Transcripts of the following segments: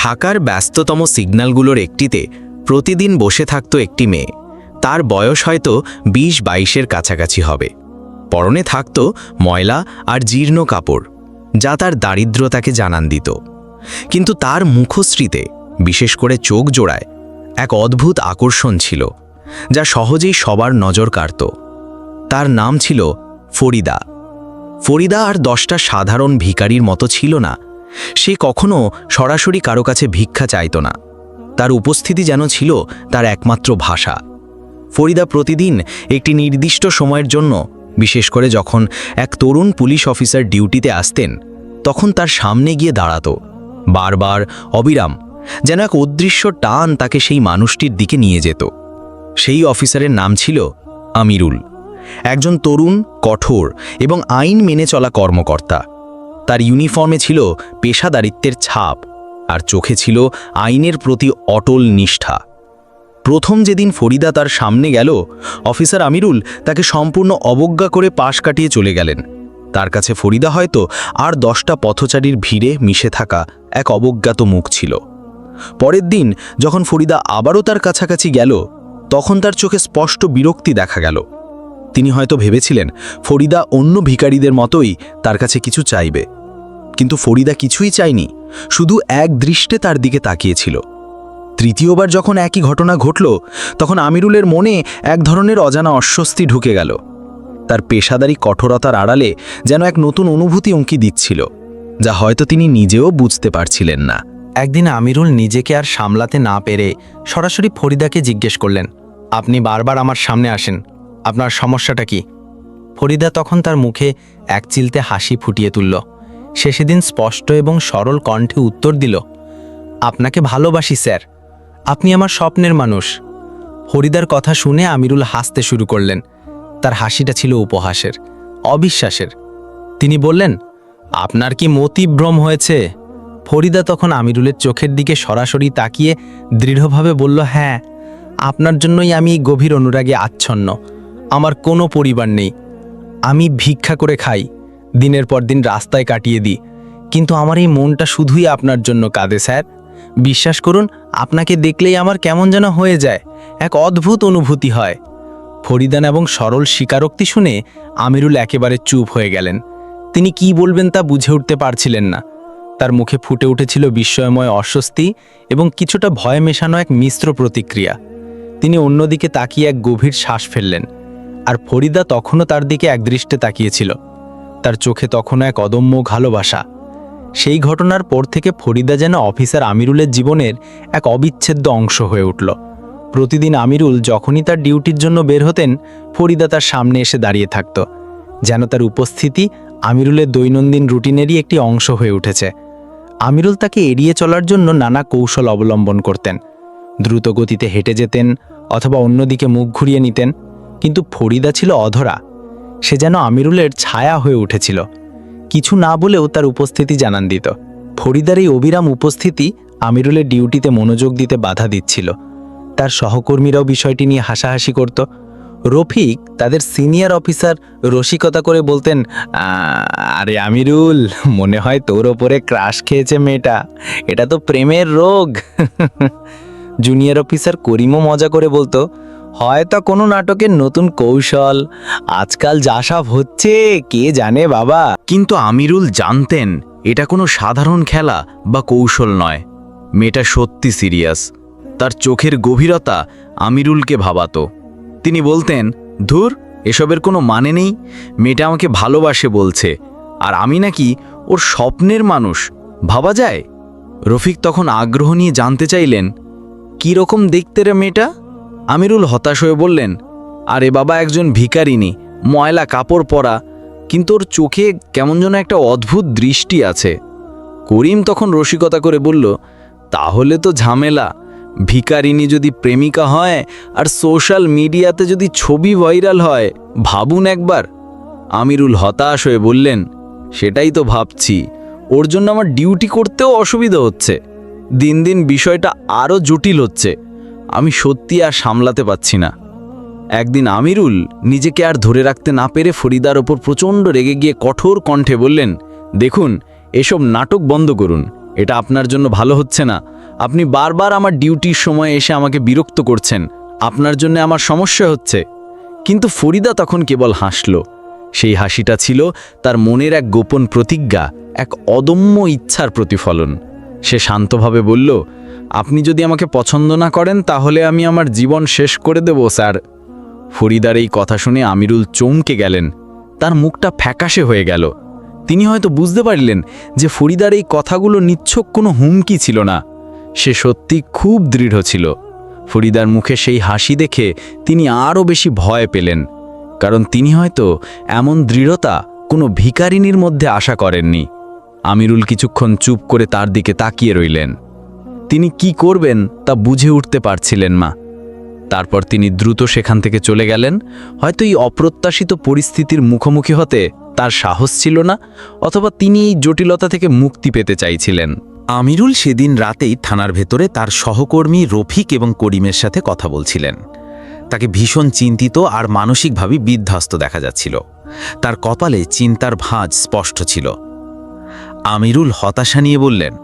ঢাকার ব্যস্ততম সিগন্যালগুলোর একটিতে প্রতিদিন বসে থাকত একটি মেয়ে। তার বয়স হয়তো বিশ বাইশের কাছাকাছি হবে। পরনে থাকত ময়লা আর জীর্ণ কাপড়, যা তার দারিদ্রতাকে জানান দিত। কিন্তু তার মুখশ্রীতে, বিশেষ করে চোখ জোড়ায়, এক অদ্ভুত আকর্ষণ ছিল, যা সহজেই সবার নজর কাড়ত। তার নাম ছিল ফরিদা। ফরিদা আর দশটা সাধারণ ভিখারির মতো ছিল না সে কখনো সরাসরি কারও কাছে ভিক্ষা চাইত না। তার উপস্থিতি যেন ছিল তার একমাত্র ভাষা। ফরিদা প্রতিদিন একটি নির্দিষ্ট সময়ের জন্য, বিশেষ করে যখন এক তরুণ পুলিশ অফিসার ডিউটিতে আসতেন, তখন তার সামনে গিয়ে দাঁড়াত। বারবার অবিরাম, যেন এক অদৃশ্য টান তাকে সেই মানুষটির দিকে নিয়ে যেত। সেই অফিসারের নাম ছিল আমিরুল। একজন তরুণ, কঠোর এবং আইন মেনে চলা কর্মকর্তা। তার ইউনিফর্মে ছিল পেশাদারিত্বের ছাপ আর চোখে ছিল আইনের প্রতি অটল নিষ্ঠা। প্রথম যেদিন ফরিদা তার সামনে গেল, অফিসার আমিরুল তাকে সম্পূর্ণ অবজ্ঞা করে পাশ কাটিয়ে চলে গেলেন। তার কাছে ফরিদা হয়তো আর দশটা পথচারীর ভিড়ে মিশে থাকা এক অবজ্ঞাত মুখ ছিল। পরের দিন যখন ফরিদা আবারও তার কাছাকাছি গেল, তখন তার চোখে স্পষ্ট বিরক্তি দেখা গেল। তিনি হয়তো ভেবেছিলেন, ফরিদা অন্য ভিখারিদের মতোই তার কাছে কিছু চাইবে। কিন্তু ফরিদা কিছুই চায়নি, শুধু এক দৃষ্টে তার দিকে তাকিয়েছিল। তৃতীয়বার যখন একই ঘটনা ঘটল, তখন আমিরুলের মনে এক ধরনের অজানা অস্বস্তি ঢুকে গেল। তার পেশাদারি কঠোরতার আড়ালে যেন এক নতুন অনুভূতি উঁকি দিচ্ছিল, যা হয়তো তিনি নিজেও বুঝতে পারছিলেন না। একদিন আমিরুল নিজেকে আর সামলাতে না পেরে সরাসরি ফরিদাকে জিজ্ঞেস করলেন, আপনি বারবার আমার সামনে আসেন, আপনার সমস্যাটা কি? ফরিদা তখন তার মুখে এক চিলতে হাসি ফুটিয়ে তুলল। সে সেদিন স্পষ্ট এবং সরল কণ্ঠে উত্তর দিল, আপনাকে ভালোবাসি, স্যার। আপনি আমার স্বপ্নের মানুষ। ফরিদার কথা শুনে আমিরুল হাসতে শুরু করলেন। তার হাসিটা ছিল উপহাসের, অবিশ্বাসের। তিনি বললেন, আপনার কি মতিভ্রম হয়েছে? ফরিদা তখন আমিরুলের চোখের দিকে সরাসরি তাকিয়ে দৃঢ়ভাবে বলল হ্যাঁ আপনার জন্যই আমি গভীর অনুরাগে আচ্ছন্ন। আমার কোনো পরিবার নেই। আমি ভিক্ষা করে খাই। দিনের পর দিন রাস্তায় কাটিয়ে দিই। কিন্তু আমার এই মনটা শুধুই আপনার জন্য কাঁদে, স্যার। বিশ্বাস করুন, আপনাকে দেখলেই আমার কেমন যেন হয়ে যায়, এক অদ্ভুত অনুভূতি হয়। ফরিদান এবং সরল স্বীকারোক্তি শুনে আমিরুল একেবারে চুপ হয়ে গেলেন। তিনি কি বলবেন তা বুঝে উঠতে পারছিলেন না। তার মুখে ফুটে উঠেছিল বিস্ময়ময় অস্বস্তি এবং কিছুটা ভয় মেশানো এক মিশ্র প্রতিক্রিয়া। তিনি অন্যদিকে তাকিয়ে এক গভীর শ্বাস ফেললেন, আর ফরিদা তখনও তার দিকে একদৃষ্টে তাকিয়েছিল। তার চোখে তখনও এক অদম্য ভালোবাসা। সেই ঘটনার পর থেকে ফরিদা যেন অফিসার আমিরুলের জীবনের এক অবিচ্ছেদ্য অংশ হয়ে উঠল। প্রতিদিন আমিরুল যখনই তার ডিউটির জন্য বের হতেন, ফরিদা তার সামনে এসে দাঁড়িয়ে থাকত। যেন তার উপস্থিতি আমিরুলের দৈনন্দিন রুটিনেরই একটি অংশ হয়ে উঠেছে। আমিরুল তাকে এড়িয়ে চলার জন্য নানা কৌশল অবলম্বন করতেন। দ্রুত গতিতে হেঁটে যেতেন অথবা অন্যদিকে মুখ ঘুরিয়ে নিতেন। কিন্তু ফরিদা ছিল অধরা। সে যেন আমিরুলের ছায়া হয়ে উঠেছিল। কিছু না বলেও তার উপস্থিতি জানান দিত ফরিদার এই অবিরাম উপস্থিতি আমিরুলের ডিউটিতে মনোযোগ দিতে বাধা দিচ্ছিল। তার সহকর্মীরাও বিষয়টি নিয়ে হাসাহাসি করত। রফিক তাদের সিনিয়র অফিসার রসিকতা করে বলতেন আরে আমিরুল, মনে হয় তোর ওপরে ক্রাশ খেয়েছে মেয়েটা। এটা তো প্রেমের রোগ। জুনিয়র অফিসার করিমও মজা করে বলতো হয়তো কোনো নাটকের নতুন কৌশল। আজকাল যা সব হচ্ছে, কে জানে বাবা? কিন্তু আমিরুল জানতেন এটা কোনো সাধারণ খেলা বা কৌশল নয়। মেয়েটা সত্যি সিরিয়াস। তার চোখের গভীরতা আমিরুলকে ভাবাতো। তিনি বলতেন, ধুর, এসবের কোনো মানে নেই। মেয়েটা আমাকে ভালোবাসে বলছে। আর আমি নাকি ওর স্বপ্নের মানুষ। ভাবা যায়? রফিক তখন আগ্রহ নিয়ে জানতে চাইলেন কী রকম দেখতে রে মেয়েটা? আমিরুল হতাশ হয়ে বললেন, আরে বাবা, একজন ভিকারিনী ময়লা কাপড় পরা, কিন্তু ওর চোখে কেমন যেন একটা অদ্ভুত দৃষ্টি আছে। করিম তখন রসিকতা করে বলল, তাহলে তো ঝামেলা। ভিকারিনী যদি প্রেমিকা হয় আর সোশ্যাল মিডিয়াতে যদি ছবি ভাইরাল হয়, ভাবুন একবার। আমিরুল হতাশ হয়ে বললেন, সেটাই তো ভাবছি। ওর জন্য আমার ডিউটি করতেও অসুবিধা হচ্ছে। দিন দিন বিষয়টা আরও জটিল হচ্ছে। আমি সত্যি আর সামলাতে পাচ্ছি না। একদিন আমিরুল নিজেকে আর ধরে রাখতে না পেরে ফরিদার ওপর প্রচণ্ড রেগে গিয়ে কঠোর কণ্ঠে বললেন, দেখুন, এসব নাটক বন্ধ করুন। এটা আপনার জন্য ভালো হচ্ছে না। আপনি বারবার আমার ডিউটির সময় এসে আমাকে বিরক্ত করছেন। আপনার জন্য আমার সমস্যা হচ্ছে। কিন্তু ফরিদা তখন কেবল হাসল। সেই হাসিটা ছিল তার মনের এক গোপন প্রতিজ্ঞা, এক অদম্য ইচ্ছার প্রতিফলন। সে শান্তভাবে বলল আপনি যদি আমাকে পছন্দ না করেন, তাহলে আমি আমার জীবন শেষ করে দেব, স্যার। ফরিদার এই কথা শুনে আমিরুল চমকে গেলেন। তার মুখটা ফ্যাকাশে হয়ে গেল। তিনি হয়তো বুঝতে পারলেন যে ফরিদার এই কথাগুলো নিচ্ছক কোনো হুমকি ছিল না। সে সত্যি খুব দৃঢ় ছিল। ফরিদার মুখে সেই হাসি দেখে তিনি আরও বেশি ভয় পেলেন। কারণ তিনি হয়তো এমন দৃঢ়তা কোনো ভিকারিনীর মধ্যে আশা করেননি। আমিরুল কিছুক্ষণ চুপ করে তার দিকে তাকিয়ে রইলেন। তিনি কি করবেন তা বুঝে উঠতে পারছিলেন মা। তারপর তিনি দ্রুত সেখান থেকে চলে গেলেন। হয়তো এই অপ্রত্যাশিত পরিস্থিতির মুখোমুখি হতে তার সাহস ছিল না, অথবা তিনি এই জটিলতা থেকে মুক্তি পেতে চাইছিলেন। আমিরুল সেদিন রাতেই থানার ভেতরে তার সহকর্মী রফিক এবং করিমের সাথে কথা বলছিলেন। তাকে ভীষণ চিন্তিত আর মানসিকভাবে বিধ্বস্ত দেখা যাচ্ছিল। তার কপালে চিন্তার ভাঁজ স্পষ্ট ছিল। আমিরুল হতাশা নিয়ে বললেন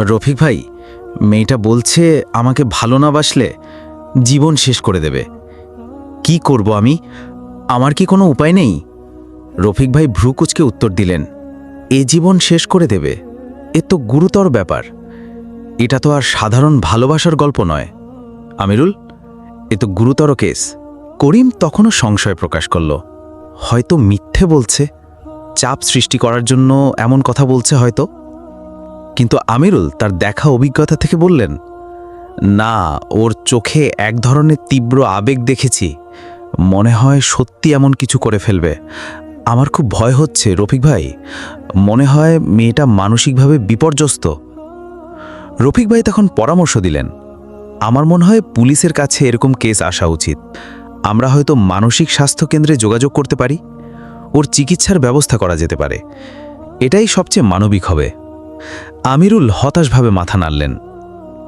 রফিক ভাই, মেয়েটা বলছে আমাকে ভালো না বাসলে জীবন শেষ করে দেবে। কি করব আমি? আমার কি কোনো উপায় নেই? রফিক ভাই ভ্রুকুচকে উত্তর দিলেন, এ জীবন শেষ করে দেবে। এ তো গুরুতর ব্যাপার। এটা তো আর সাধারণ ভালোবাসার গল্প নয়। আমিরুল, এ তো গুরুতর কেস। করিম তখনও সংশয় প্রকাশ করল, হয়তো মিথ্যে বলছে। চাপ সৃষ্টি করার জন্য এমন কথা বলছে হয়তো। কিন্তু আমিরুল তার দেখা অভিজ্ঞতা থেকে বললেন, না, ওর চোখে এক ধরনের তীব্র আবেগ দেখেছি। মনে হয় সত্যি এমন কিছু করে ফেলবে। আমার খুব ভয় হচ্ছে, রফিক ভাই। মনে হয় মেয়েটা মানসিকভাবে বিপর্যস্ত। রফিক ভাই তখন পরামর্শ দিলেন, আমার মনে হয় পুলিশের কাছে এরকম কেস আসা উচিত। আমরা হয়তো মানসিক স্বাস্থ্য কেন্দ্রে যোগাযোগ করতে পারি। ওর চিকিৎসার ব্যবস্থা করা যেতে পারে। এটাই সবচেয়ে মানবিক হবে। আমিরুল হতাশভাবে মাথা নাড়লেন।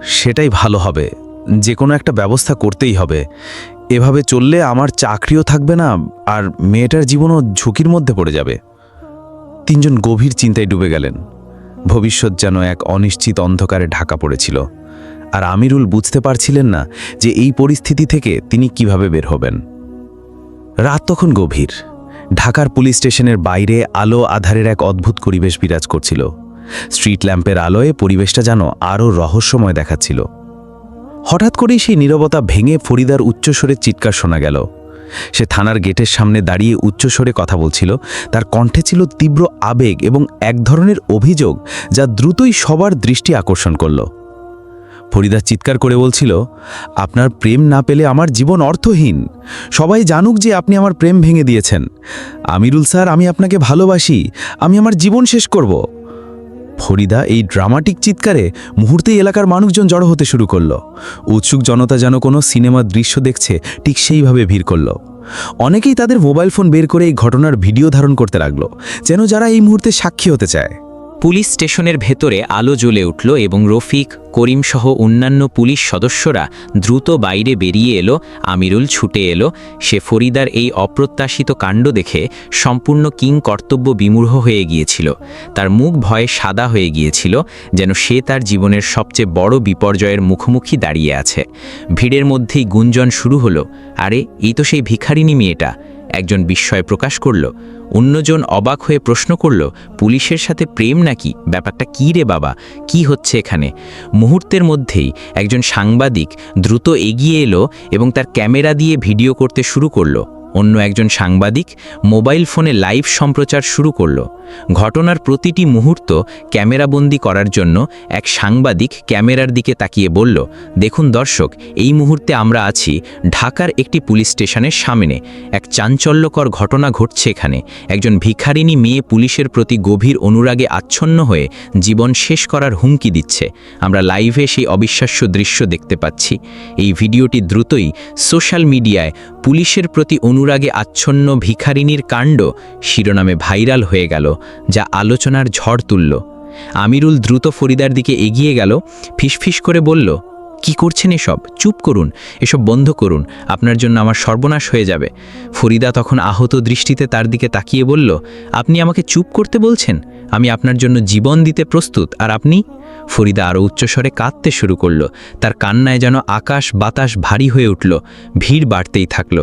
সেটাই ভালো হবে, যে কোনো একটা ব্যবস্থা করতেই হবে। এভাবে চললে আমার চাকরিও থাকবে না, আর মেয়েটার জীবনও ঝুঁকির মধ্যে পড়ে যাবে। তিনজন গভীর চিন্তায় ডুবে গেলেন। ভবিষ্যৎ যেন এক অনিশ্চিত অন্ধকারে ঢাকা পড়েছিল। আর আমিরুল বুঝতে পারছিলেন না যে এই পরিস্থিতি থেকে তিনি কীভাবে বের হবেন। রাত তখন গভীর। ঢাকার পুলিশ স্টেশনের বাইরে আলো আধারের এক অদ্ভুত পরিবেশ বিরাজ করছিল। স্ট্রিট ল্যাম্পের আলোয় পরিবেশটা যেন আরও রহস্যময় দেখাচ্ছিল। হঠাৎ করেই সেই নীরবতা ভেঙে ফরিদার উচ্চস্বরের চিৎকার শোনা গেল। সে থানার গেটের সামনে দাঁড়িয়ে উচ্চস্বরে কথা বলছিল। তার কণ্ঠে ছিল তীব্র আবেগ এবং এক ধরনের অভিযোগ যা দ্রুতই সবার দৃষ্টি আকর্ষণ করল। ফরিদা চিৎকার করে বলছিল, আপনার প্রেম না পেলে আমার জীবন অর্থহীন। সবাই জানুক যে আপনি আমার প্রেম ভেঙে দিয়েছেন। আমিরুল স্যার, আমি আপনাকে ভালোবাসি। আমি আমার জীবন শেষ করব। ফরিদা এই ড্রামাটিক চিৎকারে মুহূর্তেই এলাকার মানুষজন জড়ো হতে শুরু করল। উৎসুক জনতা যেন কোনো সিনেমার দৃশ্য দেখছে, ঠিক সেইভাবে ভিড় করল। অনেকেই তাদের মোবাইল ফোন বের করে এই ঘটনার ভিডিও ধারণ করতে লাগল, যেন যারা এই মুহূর্তে সাক্ষী হতে চায়। পুলিশ স্টেশনের ভেতরে আলো জ্বলে উঠল এবং রফিক করিমসহ অন্যান্য পুলিশ সদস্যরা দ্রুত বাইরে বেরিয়ে এলো, আমিরুল ছুটে এলো। সে ফরিদার এই অপ্রত্যাশিত কাণ্ড দেখে সম্পূর্ণ কিং কর্তব্য বিমূঢ় হয়ে গিয়েছিল। তার মুখ ভয়ে সাদা হয়ে গিয়েছিল, যেন সে তার জীবনের সবচেয়ে বড় বিপর্যয়ের মুখোমুখি দাঁড়িয়ে আছে। ভিড়ের মধ্যেই গুঞ্জন শুরু হলো, আরে, এই তো সেই ভিখারিনী মেয়েটা। একজন বিস্ময় প্রকাশ করল। অন্যজন অবাক হয়ে প্রশ্ন করল, পুলিশের সাথে প্রেম নাকি? ব্যাপারটা কী রে বাবা? কি হচ্ছে এখানে? মুহূর্তের মধ্যেই একজন সাংবাদিক দ্রুত এগিয়ে এলো এবং তার ক্যামেরা দিয়ে ভিডিও করতে শুরু করল। অন্য একজন সাংবাদিক মোবাইল ফোনে লাইভ সম্প্রচার শুরু করল। ঘটনার প্রতিটি মুহূর্ত ক্যামেরাবন্দি করার জন্য এক সাংবাদিক ক্যামেরার দিকে তাকিয়ে বলল, দেখুন দর্শক, এই মুহূর্তে আমরা আছি ঢাকার একটি পুলিশ স্টেশনের সামনে। এক চাঞ্চল্যকর ঘটনা ঘটছে এখানে। একজন ভিখারিনী মেয়ে পুলিশের প্রতি গভীর অনুরাগে আচ্ছন্ন হয়ে জীবন শেষ করার হুমকি দিচ্ছে। আমরা লাইভে সেই অবিশ্বাস্য দৃশ্য দেখতে পাচ্ছি। এই ভিডিওটি দ্রুতই সোশ্যাল মিডিয়ায় পুলিশের প্রতি অনুরাগে আচ্ছন্ন ভিখারিনীর কাণ্ড শিরোনামে ভাইরাল হয়ে গেল, যা আলোচনার ঝড় তুলল। আমিরুল দ্রুত ফরিদার দিকে এগিয়ে গেল, ফিসফিস করে বলল, কি করছেন এসব? চুপ করুন, এসব বন্ধ করুন, আপনার জন্য আমার সর্বনাশ হয়ে যাবে। ফরিদা তখন আহত দৃষ্টিতে তার দিকে তাকিয়ে বলল, আপনি আমাকে চুপ করতে বলছেন? আমি আপনার জন্য জীবন দিতে প্রস্তুত, আর আপনি? ফরিদা আরও উচ্চস্বরে কাঁদতে শুরু করল, তার কান্নায় যেন আকাশ বাতাস ভারী হয়ে উঠল, ভিড় বাড়তেই থাকল।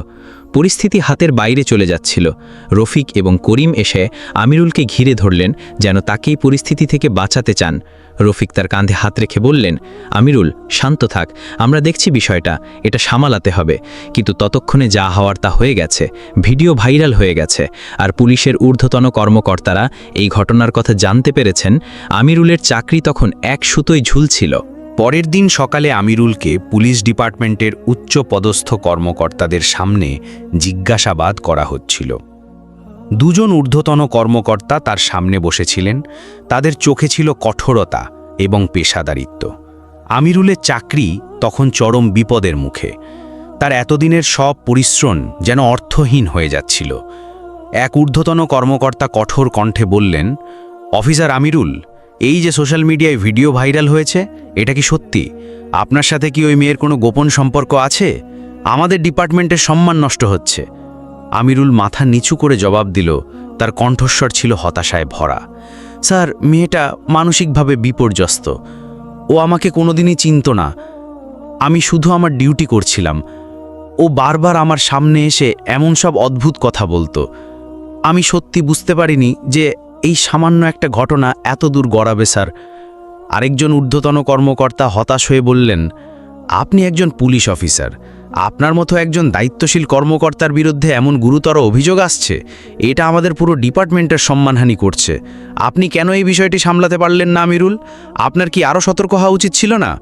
পরিস্থিতি হাতের বাইরে চলে যাচ্ছিল। রফিক এবং করিম এসে আমিরুলকে ঘিরে ধরলেন যেন তাকেই পরিস্থিতি থেকে বাঁচাতে চান। রফিক তার কাঁধে হাত রেখে বললেন, আমিরুল, শান্ত থাক। আমরা দেখছি বিষয়টা। এটা সামালাতে হবে। কিন্তু ততক্ষণে যা হওয়ার তা হয়ে গেছে। ভিডিও ভাইরাল হয়ে গেছে। আর পুলিশের ঊর্ধ্বতন কর্মকর্তারা এই ঘটনার কথা জানতে পেরেছেন। আমিরুলের চাকরি তখন এক সুতোয় ঝুলছিল। পরের দিন সকালে আমিরুলকে পুলিশ ডিপার্টমেন্টের উচ্চ পদস্থ কর্মকর্তাদের সামনে জিজ্ঞাসাবাদ করা হচ্ছিল। দুজন ঊর্ধ্বতন কর্মকর্তা তার সামনে বসেছিলেন। তাদের চোখে ছিল কঠোরতা এবং পেশাদারিত্ব। আমিরুলের চাকরি তখন চরম বিপদের মুখে। তার এতদিনের সব পরিশ্রম যেন অর্থহীন হয়ে যাচ্ছিল। এক ঊর্ধ্বতন কর্মকর্তা কঠোর কণ্ঠে বললেন, অফিসার আমিরুল এই যে সোশ্যাল মিডিয়ায় ভিডিও ভাইরাল হয়েছে, এটা কি সত্যি? আপনার সাথে কি ওই মেয়ের কোনো গোপন সম্পর্ক আছে? আমাদের ডিপার্টমেন্টের সম্মান নষ্ট হচ্ছে। আমিরুল মাথা নিচু করে জবাব দিল, তার কণ্ঠস্বর ছিল হতাশায় ভরা। স্যার, মেয়েটা মানসিকভাবে বিপর্যস্ত। ও আমাকে কোনোদিনই চিনত না। আমি শুধু আমার ডিউটি করছিলাম। ও বারবার আমার সামনে এসে এমন সব অদ্ভুত কথা বলতো। আমি সত্যি বুঝতে পারিনি যে এই সামান্য একটা ঘটনা এত দূর গড়াবে, স্যার। আরেকজন ঊর্ধ্বতন কর্মকর্তা হতাশ হয়ে বললেন, আপনি একজন পুলিশ অফিসার। আপনার মতো একজন দায়িত্বশীল কর্মকর্তার বিরুদ্ধে এমন গুরুতর অভিযোগ আসছে? এটা আমাদের পুরো ডিপার্টমেন্টের সম্মানহানি করছে। আপনি কেন এই বিষয়টি সামলাতে পারলেন না, আমিরুল? আপনার কি আরও সতর্ক হওয়া উচিত ছিল না?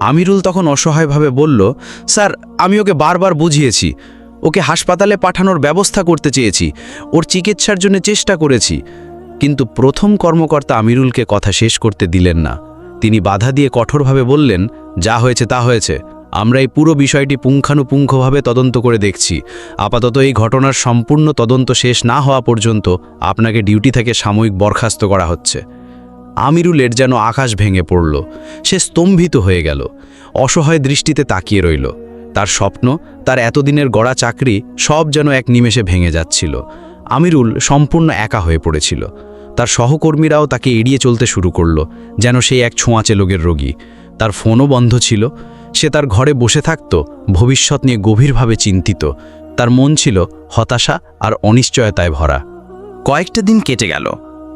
আমিরুল তখন অসহায়ভাবে বলল, স্যার, আমি ওকে বারবার বুঝিয়েছি। ওকে হাসপাতালে পাঠানোর ব্যবস্থা করতে চেয়েছি। ওর চিকিৎসার জন্য চেষ্টা করেছি। কিন্তু প্রথম কর্মকর্তা আমিরুলকে কথা শেষ করতে দিলেন না। তিনি বাধা দিয়ে কঠোরভাবে বললেন, যা হয়েছে তা হয়েছে। আমরা এই পুরো বিষয়টি পুঙ্খানুপুঙ্খভাবে তদন্ত করে দেখছি। আপাতত এই ঘটনার সম্পূর্ণ তদন্ত শেষ না হওয়া পর্যন্ত আপনাকে ডিউটি থেকে সাময়িক বরখাস্ত করা হচ্ছে। আমিরুলের যেন আকাশ ভেঙে পড়ল। সে স্তম্ভিত হয়ে গেল। অসহায় দৃষ্টিতে তাকিয়ে রইল। তার স্বপ্ন, তার এতদিনের গড়া চাকরি সব যেন এক নিমেষে ভেঙে যাচ্ছিল। আমিরুল সম্পূর্ণ একা হয়ে পড়েছিল। তার সহকর্মীরাও তাকে এড়িয়ে চলতে শুরু করল, যেন সে এক ছোঁয়াচে লোকের রোগী। তার ফোনও বন্ধ ছিল। সে তার ঘরে বসে থাকত, ভবিষ্যৎ নিয়ে গভীরভাবে চিন্তিত। তার মন ছিল হতাশা আর অনিশ্চয়তায় ভরা। কয়েকটা দিন কেটে গেল।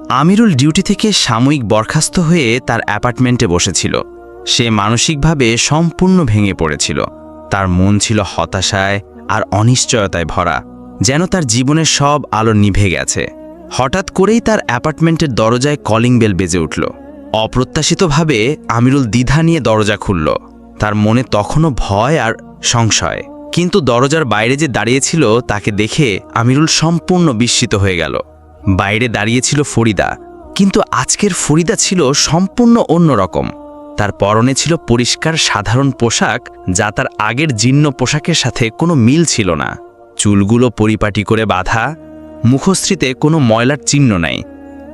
আমিরুল ডিউটি থেকে সাময়িক বরখাস্ত হয়ে তার অ্যাপার্টমেন্টে বসেছিল। সে মানসিকভাবে সম্পূর্ণ ভেঙে পড়েছিল। তার মন ছিল হতাশায় আর অনিশ্চয়তায় ভরা, যেন তার জীবনের সব আলো নিভে গেছে। হঠাৎ করেই তার অ্যাপার্টমেন্টের দরজায় কলিং বেল বেজে উঠল। অপ্রত্যাশিতভাবে আমিরুল দ্বিধা নিয়ে দরজা খুলল। তার মনে তখনও ভয় আর সংশয়। কিন্তু দরজার বাইরে যে দাঁড়িয়েছিল তাকে দেখে আমিরুল সম্পূর্ণ বিস্মিত হয়ে গেল। বাইরে দাঁড়িয়েছিল ফরিদা। কিন্তু আজকের ফরিদা ছিল সম্পূর্ণ অন্যরকম তার পরনে ছিল পরিষ্কার সাধারণ পোশাক, যা তার আগের জীর্ণ পোশাকের সাথে কোনো মিল ছিল না। চুলগুলো পরিপাটি করে বাঁধা মুখশ্রীতে কোনো ময়লার চিহ্ন নাই।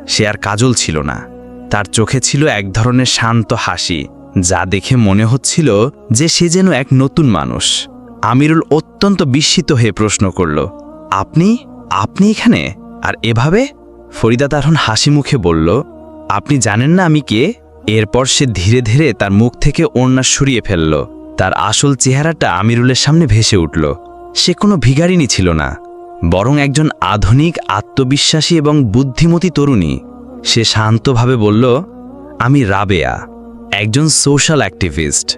সে আর কাজল ছিল না। তার চোখে ছিল এক ধরনের শান্ত হাসি, যা দেখে মনে হচ্ছিল যে সে যেন এক নতুন মানুষ। আমিরুল অত্যন্ত বিস্মিত হয়ে প্রশ্ন করল, আপনি? আপনি এখানে? আর এভাবে? ফরিদা তখন হাসি মুখে বলল, আপনি জানেন না আমি কে? এরপর সে ধীরে ধীরে তার মুখ থেকে ওড়না সরিয়ে ফেলল। তার আসল চেহারাটা আমিরুলের সামনে ভেসে উঠল। সে কোনো ভিগারিনী ছিল না। বরং একজন আধুনিক, আত্মবিশ্বাসী এবং বুদ্ধিমতী তরুণী, সে শান্তভাবে বলল, আমি রাবেয়া, একজন সোশ্যাল অ্যাক্টিভিস্ট।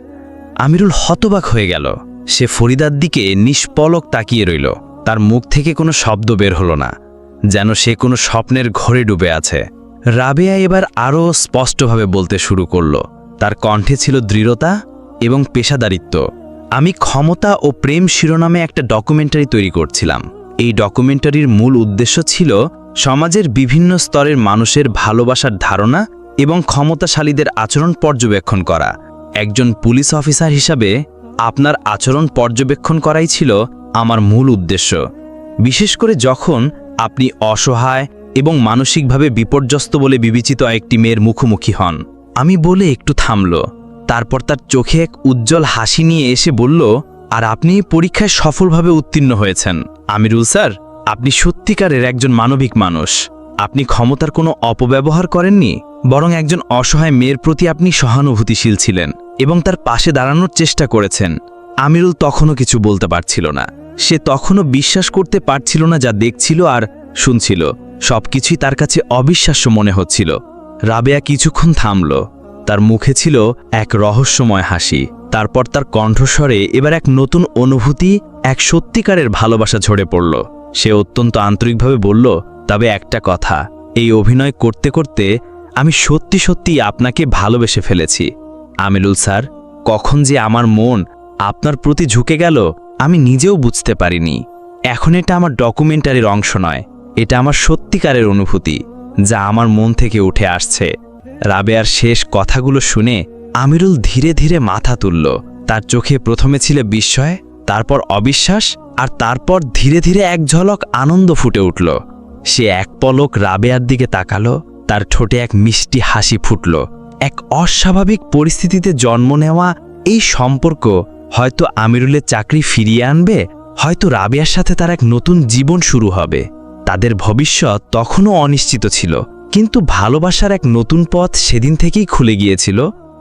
আমিরুল হতবাক হয়ে গেল। সে ফরিদার দিকে নিষ্পলক তাকিয়ে রইল। তার মুখ থেকে কোনো শব্দ বের হলো না, যেন সে কোনো স্বপ্নের ঘরে ডুবে আছে। রাবেয়া এবার আরও স্পষ্টভাবে বলতে শুরু করল, তার কণ্ঠে ছিল দৃঢ়তা এবং পেশাদারিত্ব। আমি ক্ষমতা ও প্রেম শিরোনামে একটা ডকুমেন্টারি তৈরি করছিলাম। এই ডকুমেন্টারির মূল উদ্দেশ্য ছিল সমাজের বিভিন্ন স্তরের মানুষের ভালোবাসার ধারণা এবং ক্ষমতাশালীদের আচরণ পর্যবেক্ষণ করা। একজন পুলিশ অফিসার হিসাবে আপনার আচরণ পর্যবেক্ষণ করাই ছিল আমার মূল উদ্দেশ্য। বিশেষ করে যখন আপনি অসহায় এবং মানসিকভাবে বিপর্যস্ত বলে বিবেচিত একটি মেয়ের মুখোমুখি হন। আমি বলে একটু থামল। তারপর তার চোখে এক উজ্জ্বল হাসি নিয়ে এসে বলল আর আপনি পরীক্ষায় সফলভাবে উত্তীর্ণ হয়েছেন। আমিরুল স্যার, আপনি সত্যিকারের একজন মানবিক মানুষ। আপনি ক্ষমতার কোনো অপব্যবহার করেননি, বরং একজন অসহায় মেয়ের প্রতি আপনি সহানুভূতিশীল ছিলেন এবং তার পাশে দাঁড়ানোর চেষ্টা করেছেন। আমিরুল তখনও কিছু বলতে পারছিল না। সে তখনও বিশ্বাস করতে পারছিল না যা দেখছিল আর শুনছিল। সবকিছুই তার কাছে অবিশ্বাস্য মনে হচ্ছিল। রাবেয়া কিছুক্ষণ থামল। তার মুখে ছিল এক রহস্যময় হাসি। তারপর তার কণ্ঠস্বরে এবার এক নতুন অনুভূতি, এক সত্যিকারের ভালোবাসা ঝরে পড়ল। সে অত্যন্ত আন্তরিকভাবে বলল, তবে একটা কথা, এই অভিনয় করতে করতে আমি সত্যি সত্যি আপনাকে ভালোবেসে ফেলেছি। আমিরুল স্যার, কখন যে আমার মন আপনার প্রতি ঝুঁকে গেল, আমি নিজেও বুঝতে পারিনি। এখন এটা আমার ডকুমেন্টারির অংশ নয়, এটা আমার সত্যিকারের অনুভূতি, যা আমার মন থেকে উঠে আসছে। রাবেয়ার শেষ কথাগুলো শুনে আমিরুল ধীরে ধীরে মাথা তুলল। তার চোখে প্রথমে ছিল বিস্ময়, তারপর অবিশ্বাস, আর তারপর ধীরে ধীরে এক ঝলক আনন্দ ফুটে উঠল। সে এক পলক রাবেয়ার দিকে তাকালো, তার ঠোঁটে এক মিষ্টি হাসি ফুটল। এক অস্বাভাবিক পরিস্থিতিতে জন্ম নেওয়া এই সম্পর্ক হয়তো আমিরুলের চাকরি ফিরিয়ে আনবে, হয়তো রাবেয়ার সাথে তার এক নতুন জীবন শুরু হবে। তাদের ভবিষ্যৎ তখনও অনিশ্চিত ছিল, কিন্তু ভালোবাসার এক নতুন পথ সেদিন থেকেই খুলে গিয়েছিল।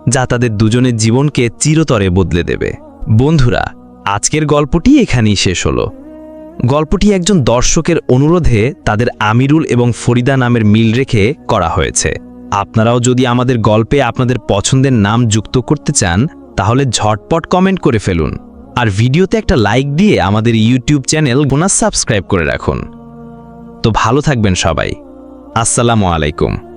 যা তাদের দুজনের জীবনকে চিরতরে বদলে দেবে। বন্ধুরা, আজকের গল্পটি এখানেই শেষ হলো। গল্পটি একজন দর্শকের অনুরোধে তাদের আমিরুল এবং ফরিদা নামের মিল রেখে করা হয়েছে। আপনারাও যদি আমাদের গল্পে আপনাদের পছন্দের নাম যুক্ত করতে চান, তাহলে ঝটপট কমেন্ট করে ফেলুন। আর ভিডিওতে একটা লাইক দিয়ে আমাদের ইউটিউব চ্যানেল গোনা সাবস্ক্রাইব করে রাখুন। তো ভালো থাকবেন সবাই। আসসালামু আলাইকুম।